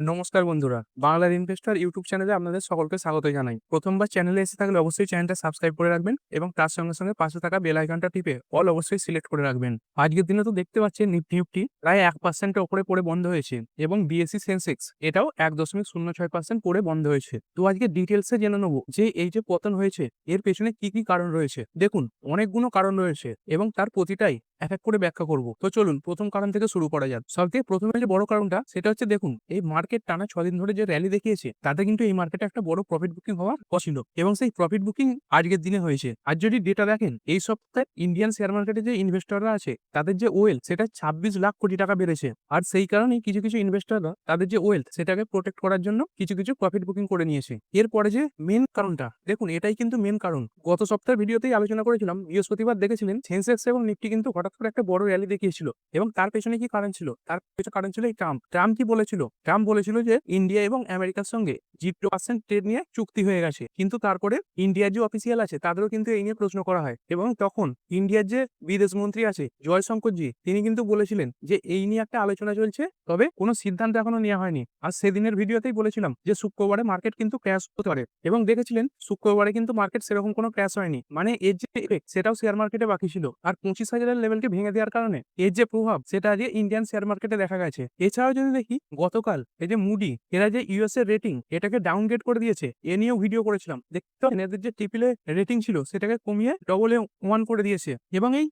নমস্কার বন্ধুরা, বাংলার ইনভেস্টর ইউটিউব চ্যানেলে আপনাদের সকলকে স্বাগত জানাই। প্রথমবার চ্যানেলে এসে থাকলে অবশ্যই চ্যানেলটা সাবস্ক্রাইব করে রাখবেন এবং তার সঙ্গে সঙ্গে পাশে থাকা বেল আইকনটা টিপে অল অবশ্যই সিলেক্ট করে রাখবেন। আজকের দিনে তো দেখতে পাচ্ছেন নিফটি নিফটি প্রায় এক পার্সেন্টের ওপরে পড়ে বন্ধ হয়েছে এবং বিএসসি সেন্সেক্স এটাও এক দশমিক শূন্য ছয় পার্সেন্ট পড়ে বন্ধ হয়েছে। তো আজকে ডিটেলসে জেনে নেব যে এই যে পতন হয়েছে, এর পেছনে কি কি কারণ রয়েছে? দেখুন, অনেকগুলো কারণ রয়েছে এবং তার প্রতিটাই এক এক করে ব্যাখ্যা করব। তো চলুন প্রথম কারণ থেকে শুরু করা যাক। সব থেকে প্রথমে যে বড় কারণটা, সেটা হচ্ছে দেখুন, এই মার্কেট টানা ছদিন ধরে যে র্যালি দেখিয়েছে, তাতে কিন্তু এই মার্কেটে একটা বড় প্রফিট বুকিং হওয়ার ছিল এবং সেই প্রফিট বুকিং আজকের দিনে হয়েছে। আর যদি ডেটা দেখেন, এই সপ্তাহে ইন্ডিয়ান শেয়ার মার্কেটে যে ইনভেস্টররা আছে, তাদের যে ওয়েলথ সেটা ছাব্বিশ লাখ কোটি টাকা বেড়েছে। আর সেই কারণেই কিছু কিছু ইনভেস্টররা তাদের যে ওয়েলথ সেটাকে প্রোটেক্ট করার জন্য কিছু কিছু প্রফিট বুকিং করে নিয়েছে। এরপরে যে মেন কারণটা, দেখুন, এটাই কিন্তু মেন কারণ। গত সপ্তাহের ভিডিওতেই আলোচনা করেছিলাম, বৃহস্পতিবার দেখেছিলেন সেন্সেক্স এবং নিফটি কিন্তু হঠাৎ করে একটা বড় র্যালি দেখিয়েছিল এবং তার পেছনে কি কারণ ছিল? তার পেছনে কারণ ছিল এই ট্রাম্প ট্রাম্প কি বলেছিল? ট্রাম্প বলেছিল যে ইন্ডিয়া এবং আমেরিকার সঙ্গে জিরো পার্সেন্ট ট্রেড নিয়ে চুক্তি হয়ে গেছে। কিন্তু তারপরে ইন্ডিয়ার যে অফিসিয়াল আছে তাদেরও কিন্তু এই নিয়ে প্রশ্ন করা হয়। এবং তখন ইন্ডিয়ার যে বিদেশ মন্ত্রী আছে জয়শঙ্করজি তিনি কিন্তু বলেছিলেন যে এই নিয়ে একটা আলোচনা চলছে তবে কোনো সিদ্ধান্ত এখনও নেওয়া হয়নি। আর সেদিনের ভিডিওতেই বলেছিলাম যে শুক্রবারে মার্কেট কিন্তু ক্র্যাশ হতে পারে। এবং দেখেছিলেন শুক্রবারে কিন্তু মার্কেট সেরকম কোনো ক্র্যাশ হয়নি। মানে এর যে effect, সেটাও শেয়ার মার্কেটে বাকি ছিল। আর পঁচিশ হাজারের লেভেলকে ভেঙে দেওয়ার কারণে এর যে প্রভাব সেটা আজকে ইন্ডিয়ান শেয়ার মার্কেটে দেখা গেছে। এছাড়াও যদি দেখি গতকাল এই যে মুডি, এরা যে ইউএস এর রেটিং এটাকে ডাউনগ্রেড করে দিয়েছে, এ নিয়েও ভিডিও করেছিলাম। দেখতে এদের যে টিপিলে রেটিং ছিল, সেটাকে কমিয়ে ডবল এ ওয়ান করে দিয়েছে। এবং এই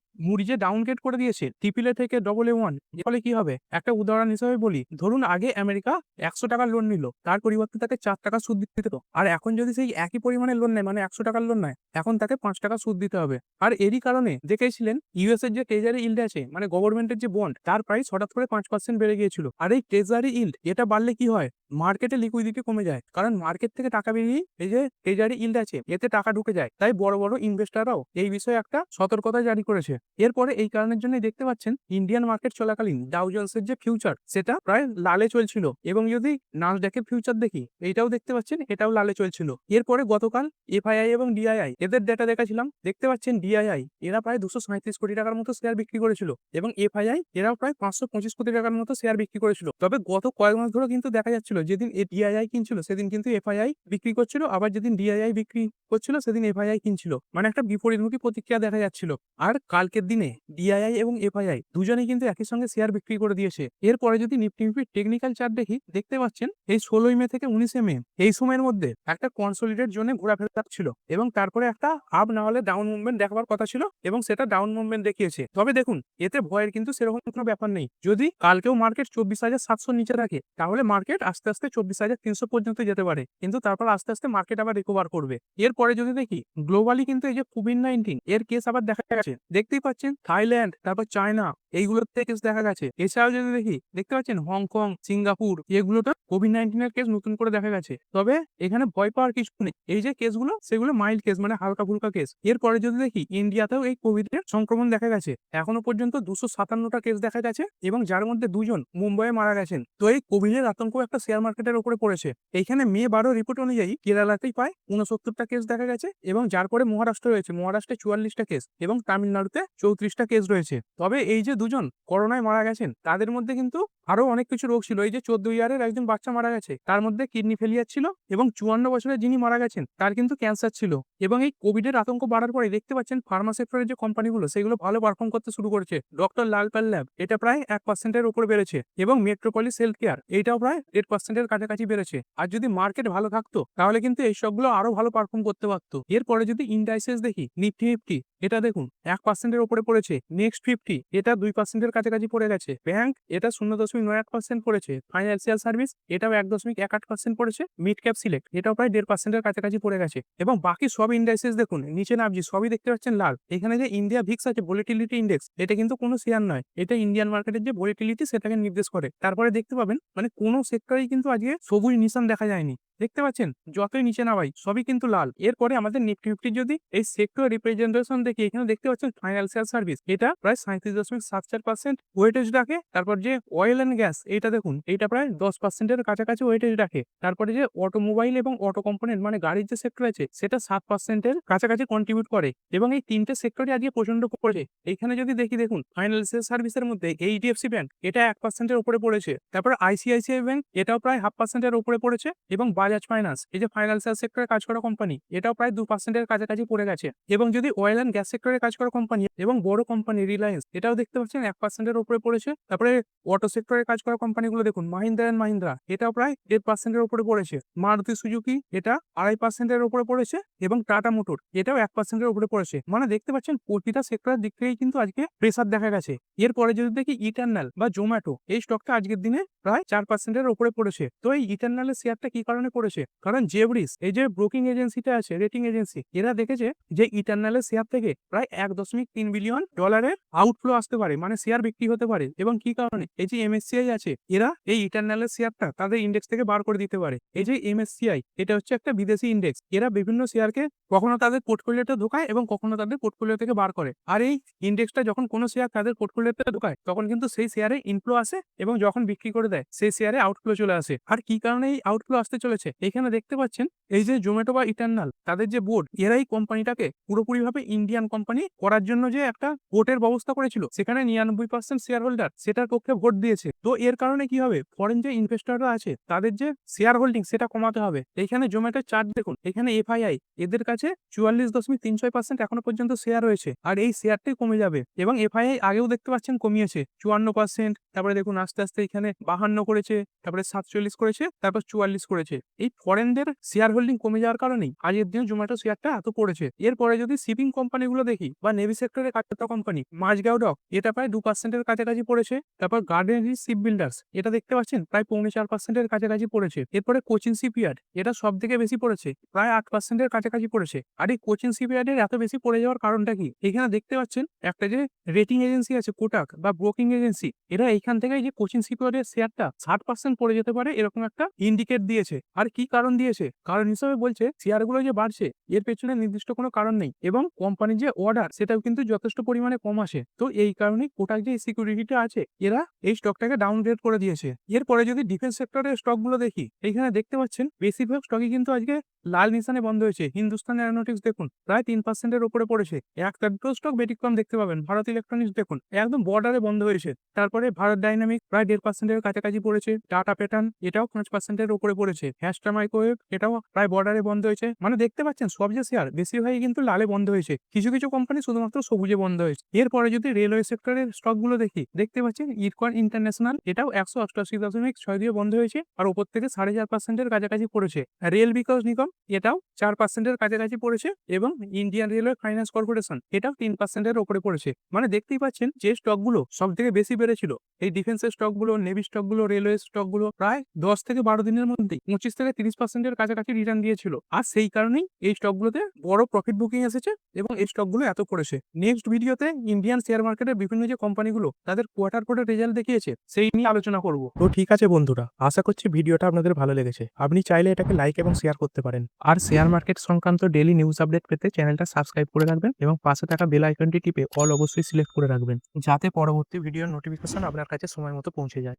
যে ডাউনগ্রেড করে দিয়েছে ট্রিপল এ থেকে ডবল এ ওয়ান ফলে কি হবে? একটা উদাহরণ হিসেবে বলি, ধরুন আগে আমেরিকা একশো টাকার লোন নিল, তার পরিবর্তে তাকে চার টাকা সুদ দিতে হতো আর এখন যদি সেই একই পরিমাণে লোন নেয় মানে একশো টাকার লোন নেয়, এখন তাকে পাঁচ টাকা সুদ দিতে হবে। আর এরই কারণে দেখেছিলেন ইউএস এর যে ট্রেজারি ইল্ড আছে মানে গভর্নমেন্টের যে বন্ড তার প্রাইস হঠাৎ করে পাঁচ পার্সেন্ট বেড়ে গিয়েছিল। আর এই ট্রেজারি ইল্ড এটা বাড়লে কি হয়? মার্কেটে লিকুইডিটি কমে যায়। কারণ মার্কেট থেকে টাকা বেরিয়ে এই যে ট্রেজারি ইল্ড আছে, এতে টাকা ঢুকে যায়। তাই বড় বড় ইনভেস্টাররাও এই বিষয়ে একটা সতর্কতা জারি করেছে। এরপরে এই কারণের জন্য দেখতে পাচ্ছেন ইন্ডিয়ান মার্কেট চলাকালীন ডাউ জোন্সের যে ফিউচার সেটা প্রায় লালে চলছিল। এবং যদি নাসডাকের ফিউচার দেখি এইটাও দেখতে পাচ্ছেন, এটাও লালে চলছিল। এরপরে গতকাল এফআইআই এবং ডিআইআই এদের ডেটা দেখাছিলাম দেখতে পাচ্ছেন ডিআইআই এরা প্রায় দুশো সাঁত্রিশ কোটি টাকার মতো শেয়ার বিক্রি করেছিল। এবং এফআইআই এরাও প্রায় পাঁচশো পঁচিশ কোটি টাকার মতো শেয়ার বিক্রি করেছিল। তবে গত কয়েক মাস ধরে কিন্তু দেখা যাচ্ছিল, যেদিন ডিআইআই কিনছিল, সেদিন কিন্তু এফআইআই বিক্রি করছিল, আবার যেদিন ডিআইআই বিক্রি করছিল, সেদিন এফআইআই কিনছিল। মানে একটা বিপরীতমুখী প্রতিক্রিয়া দেখা যাচ্ছিল। আর কালকের দিনে ডিআইআই এবং এফআইআই দুজনেই কিন্তু একই সঙ্গে শেয়ার বিক্রি করে দিয়েছে। এরপরে যদি নিফটি নিফটি টেকনিক্যাল চার্ট দেখি, দেখতে পাচ্ছেন এই ষোলোই মে থেকে উনিশে মে, এই সময়ের মধ্যে একটা কনসোলিডেট জোনে ঘোরাফেরা ছিল এবং তারপরে একটা আপ না হলে ডাউন মুভমেন্ট দেখাবার কথা ছিল এবং সেটা ডাউন মুভমেন্ট দেখিয়েছে। তবে দেখুন, এতে ভয়ের কিন্তু সেরকম কোনো ব্যাপার নেই। যদি কালকেও মার্কেট চব্বিশ হাজার সাতশো নিচে থাকে, তাহলে মার্কেট আস্তে আস্তে চব্বিশ হাজার তিনশো পর্যন্ত যেতে পারে। কিন্তু তারপর আস্তে আস্তে মার্কেট আবার রিকভার করবে। এরপরে যদি দেখি গ্লোবালি কিন্তু এই যে কোভিড নাইন্টিন এর কেস আবার দেখা গেছে দেখতেই পাচ্ছেন থাইল্যান্ড, তারপর চায়না এইগুলোতে কেস দেখা গেছে। এছাড়াও যদি দেখি, দেখতে পাচ্ছেন হংকং, সিঙ্গাপুর, এগুলোতে কোভিড নাইন্টিনের কেস নতুন করে দেখা গেছে। তবে এখানে ভয় পাওয়ার কিছু নেই। এই যে কেসগুলো সেগুলো মাইল্ড কেস মানে হালকা ফুলকা কেস এরপরে যদি দেখি ইন্ডিয়াতেও এই কোভিড এর সংক্রমণ দেখা গেছে। এখনও পর্যন্ত দুশো সাতান্নটা কেস দেখা গেছে এবং যার মধ্যে দুজন মুম্বাইয়ে মারা গেছেন। তো এই কোভিড এর আতঙ্ক একটা শেয়ার মার্কেটের উপরে পড়েছে। এইখানে মে বারো রিপোর্ট অনুযায়ী কেরালাতেই প্রায় উনসত্তরটা কেস দেখা গেছে এবং যার পরে মহারাষ্ট্র রয়েছে। মহারাষ্ট্রে চুয়াল্লিশটা কেস এবং তামিলনাড়ুতে চৌত্রিশটা কেস রয়েছে। তবে এই যে দুজন করোনায় মারা গেছেন, তাদের মধ্যে কিন্তু আরও অনেক কিছু রোগ ছিল। এই যে চোদ্দ ইয়ারের একজন বাচ্চা মারা গেছে, তার মধ্যে কিডনি ফেলিয়ার ছিল এবং চুয়ান্ন বছরের যিনি মারা গেছেন, তার কিন্তু ক্যান্সার ছিল। এবং এই কোভিডের আতঙ্ক বাড়ার পরে দেখতে পাচ্ছেন ফার্মা সেক্টরের যে কোম্পানিগুলো সেগুলো ভালো পারফর্ম করতে শুরু করেছে। ডক্টর লালপাল ল্যাব এটা প্রায় এক পার্সেন্টের উপর বেড়েছে এবং মেট্রোপলিস হেলথ কেয়ার এইটাও প্রায় দেড় পার্সেন্টের কাছাকাছি বেড়েছে। আর যদি মার্কেট ভালো থাকতো, তাহলে কিন্তু এই সবগুলো আরও ভালো পারফর্ম করতে পারতো। এরপরে যদি ইন্ডাইসেস দেখি নিফটি নিফটি এটা দেখুন, এক পার্সেন্টের উপরে পড়েছে নেক্সট ফিফটি এটা দুই পার্সেন্টের কাছাকাছি পড়ে গেছে ব্যাংক এটা শূন্য দশমিক নয় এক পার্সেন্ট পড়েছে ফাইন্যান্সিয়াল সার্ভিস এটাও এক দশমিক এক আট পার্সেন্ট পড়েছে মিড ক্যাপ সিলেক্ট এটাও প্রায় দেড় পার্সেন্টের কাছাকাছি পড়ে গেছে, এবং বাকি সব ইন্ডাইসেস দেখুন, নিচে নামছি সবই দেখতে পাচ্ছেন লাল, এখানে যে ইন্ডিয়া ভিক্স আছে ভলিটিলিটি ইন্ডেক্স এটা কিন্তু কোনো শেয়ার নয়, এটা ইন্ডিয়ান মার্কেটের যে ভলিটিলিটি সেটাকে নির্দেশ করে, তারপরে দেখতে পাবেন মানে কোনো সেক্টরেই কিন্তু আজকে সবুজ নিশান দেখা যায়নি দেখতে পাচ্ছেন? যতই নিচে নামাই, সবই কিন্তু লাল। এরপরে আমাদের নিফটি ফিফটি যদি এই সেক্টর রিপ্রেজেন্টেশন দেখি, এখানে দেখতে পাচ্ছেন ফাইন্যান্সিয়াল সার্ভিস এটা প্রায় সাঁত্রিশ দশমিক সাত চার পার্সেন্ট ওয়েটেজ রাখে। তারপর যে অয়েল অ্যান্ড গ্যাস এটা দেখুন এটা প্রায় দশ পার্সেন্টের কাছাকাছি ওয়েটেজ রাখে। তারপরে যে অটোমোবাইল এবং অটো কম্পোনেন্ট মানে গাড়ির যে সেক্টর আছে, সেটা সাত পার্সেন্টের কাছাকাছি কন্ট্রিবিউট করে। এবং এই তিনটে সেক্টরে আজকে প্রচণ্ড পড়েছে। এখানে যদি দেখি, দেখুন ফাইন্যান্সিয়াল সার্ভিসের মধ্যে এইচডিএফসি ব্যাংক এটা এক পার্সেন্টের উপরে পড়েছে। তারপর আইসিআইসিআই ব্যাংক এটাও প্রায় হাফ পার্সেন্টের উপরে পড়েছে। এবং বাজাজ ফাইন্যান্স। এই যে ফাইন্যান্সিয়াল সেক্টরে কাজ করা কোম্পানি, এটাও প্রায় দু পার্সেন্টের কাছাকাছি পড়ে গেছে। এবং যদি অয়েল অ্যান্ড গ্যাস সেক্টরে কাজ করা কোম্পানি এবং বড় কোম্পানি রিলায়েন্স, এটাও দেখতে পাচ্ছেন এক পার্সেন্টের উপরে পড়েছে। তারপরে অটো সেক্টরে কাজ করা কোম্পানিগুলো দেখুন, মাহিন্দ্রা অ্যান্ড মাহিন্দ্রা, এটাও প্রায় দেড় পার্সেন্টের উপরে পড়েছে। মারুতি সুজুকি, এটা আড়াই পার্সেন্টের উপরে পড়েছে এবং টাটা মোটর, এটাও এক পার্সেন্টের উপরে পড়েছে। মানে দেখতে পাচ্ছেন প্রতিটা সেক্টরের দিক থেকেই কিন্তু আজকে প্রেসার দেখা গেছে। এরপরে যদি দেখি ইটার্নাল বা জোম্যাটো এই স্টকটা আজকের দিনে প্রায় চার পার্সেন্টের উপরে পড়েছে। তো এই ইটার্নালের শেয়ারটা কি কারণে পড়েছে কারণ জেবরিস এই যে ব্রোকিং এজেন্সিটা আছে, রেটিং এজেন্সি, এরা দেখেছে যে ইটার্নালের শেয়ার থেকে প্রায় এক দশমিক তিন বিলিয়ন ডলারের আউটফ্লো আসতে পারে মানে শেয়ার বিক্রি হতে পারে। এবং কি কারণে? এই যে এমএসসিআই আছে, এরা এই ইটার্নালের শেয়ারটা তাদের ইন্ডেক্স থেকে বার করে দিতে পারে। এই যে এমএসসিআই এটা হচ্ছে একটা বিদেশি ইন্ডেক্স এরা বিভিন্ন শেয়ারকে কখনো তাদের পোর্টফোলিওতে ঢোকায় এবং কখনো তাদের পোর্টফোলিও থেকে বার করে। আর এই ইন্ডেক্সটা যখন কোনো শেয়ার তাদের পোর্টফোলিওতে ঢোকায়, তখন কিন্তু সেই শেয়ারে ইনফ্লো আসে এবং যখন বিক্রি করে দেয়, সেই শেয়ারে আউটফ্লো চলে আসে। আর কি কারণে এই আউটফ্লো আসতে চলেছে? এখানে দেখতে পাচ্ছেন, এই যে জোম্যাটো বা ইটার্নাল তাদের যে বোর্ড এরাই কোম্পানিটাকে পুরোপুরিভাবে ইন্ডিয়ান কোম্পানি করার জন্য যে একটা ভোটের ব্যবস্থা করেছিল, সেখানে নিরানব্বই পার্সেন্ট শেয়ার হোল্ডার সেটার পক্ষে ভোট দিয়েছে। তো এর কারণে কি হবে? ফরেন যে ইনভেস্টররা আছে, তাদের যে শেয়ার হোল্ডিং সেটা কমাতে হবে। এখানে জোম্যাটোর চার্ট দেখুন, এখানে এফআইআই এদের কাছে চুয়াল্লিশ দশমিক তিন ছয় পার্সেন্ট এখনও পর্যন্ত শেয়ার রয়েছে। আর এই শেয়ারটাই কমে যাবে। এবং এফআইআই আগেও দেখতে পাচ্ছেন কমিয়েছে, চুয়ান্ন পার্সেন্ট তারপরে দেখুন আস্তে আস্তে এখানে বাহান্ন করেছে, তারপরে সাতচল্লিশ করেছে, তারপর চুয়াল্লিশ করেছে। এই ফরেনদের শেয়ার হোল্ডিং কমে যাওয়ার কারণেই আজকের দিনে জোম্যাটো শেয়ারটা এত পড়েছে। এরপরে যদি শিপিং কোম্পানিগুলো দেখি বা নেভি সেক্টরে কাজটা কোম্পানি মাঝগাঁও ডক এটা প্রায় দু পার্সেন্টের কাছাকাছি পড়েছে। তারপর গার্ডেন শিপ বিল্ডার্স এটা দেখতে পাচ্ছেন প্রায় পৌনে চার পার্সেন্টের কাছাকাছি পড়েছে। এরপরে কোচিং শিপইয়ার্ড এটা সব থেকে বেশি পড়েছে, প্রায় আট পার্সেন্টের কাছাকাছি পড়েছে। আর এই কোচিং শিপইয়ার্ডের এত বেশি পড়ে যাওয়ার কারণটা কি? এখানে দেখতে পাচ্ছেন একটা যে রেটিং এজেন্সি আছে কোটাক বা ব্রোকিং এজেন্সি এরা এখান থেকে যে কোচিং শিপইয়ার্ডের শেয়ারটা ষাট পার্সেন্ট পড়ে যেতে পারে, এরকম একটা ইন্ডিকেট দিয়েছে। আর কি কারণ দিয়েছে? কারণ হিসেবে বলছে শেয়ারগুলো যে বাড়ছে, এর পেছনে নির্দিষ্ট কোনো কারণ নেই এবং কোম্পানির যে অর্ডার সেটাও কিন্তু যথেষ্ট পরিমাণে কম আসে। তো এই কারণে কোটাক যে সিকিউরিটিটা আছে, এরা এই স্টকটাকে ডাউনগ্রেড করে দিয়েছে। এরপরে যদি ডিফেন্স সেক্টরের স্টকগুলো দেখি এখানে দেখতে পাচ্ছেন, বেশিরভাগ স্টকই কিন্তু আজকে লাল নিশানে বন্ধ হয়েছে। হিন্দুস্তান অ্যারোনটিক্স দেখুন, প্রায় তিন পার্সেন্টের উপরে পড়েছে। এক দুটো স্টক ব্যতিক্রম দেখতে পাবেন। ভারত ইলেকট্রনিক্স দেখুন, একদম বর্ডারে বন্ধ হয়েছে। তারপরে ভারত ডাইনামিক প্রায় দেড় পার্সেন্টের কাছাকাছি পড়েছে। টাটা প্যাটার্ন এটাও পাঁচ পার্সেন্টের উপরে পড়েছে। হ্যাস্টা মাইক্রোওয়েভ এটাও প্রায় বর্ডারে বন্ধ হয়েছে। মানে দেখতে পাচ্ছেন, সব যে শেয়ার বেশিরভাগই কিন্তু লালে বন্ধ হয়েছে। কিছু কিছু কোম্পানি শুধুমাত্র সবুজে বন্ধ হয়েছে। এরপরে যদি রেলওয়ে সেক্টরের স্টকগুলো দেখি, দেখতে পাচ্ছেন ইরকন ইন্টারন্যাশনাল এটাও একশো অষ্টআশি দশমিক ছয় দিয়ে বন্ধ হয়েছে আর উপর থেকে সাড়ে চার পার্সেন্টের কাছাকাছি পড়েছে। রেল বিকাশ নিগম এটাও চার পার্সেন্টের কাছাকাছি পড়েছে এবং ইন্ডিয়ান রেলওয়ে ফাইন্যান্স কর্পোরেশন এটাও তিন পার্সেন্টের ওপরে পড়েছে। মানে দেখতেই পাচ্ছেন, যে স্টকগুলো সব থেকে বেশি বেড়েছিল, এই ডিফেন্সের স্টকগুলো নেভি স্টকগুলো রেলওয়ে স্টকগুলো প্রায় দশ থেকে বারো দিনের মধ্যেই, পঁচিশ থেকে তিরিশ পার্সেন্টের কাছাকাছি রিটার্ন দিয়েছিল। আর সেই কারণেই এই স্টকগুলোতে বড় প্রফিট বুকিং এসেছে এবং এই স্টকগুলো এত পড়েছে নেক্সট ভিডিওতে ইন্ডিয়ান শেয়ার মার্কেটের বিভিন্ন যে কোম্পানিগুলো তাদের কোয়ার্টার পরে রেজাল্ট দেখিয়েছে, সেই নিয়ে আলোচনা করব। তো ঠিক আছে বন্ধুরা, আশা করছি ভিডিওটা আপনাদের ভালো লেগেছে। আপনি চাইলে এটাকে লাইক এবং শেয়ার করতে পারেন। আর শেয়ার মার্কেট সংক্রান্ত ডেলি নিউজ আপডেট পেতে চ্যানেলটা সাবস্ক্রাইব করে রাখবেন এবং পাশে থাকা বেল আইকনটি টিপে অল অবশ্যই সিলেক্ট করে রাখবেন, যাতে পরবর্তী ভিডিওর নোটিফিকেশন আপনার কাছে সময় মতো পৌঁছে যায়।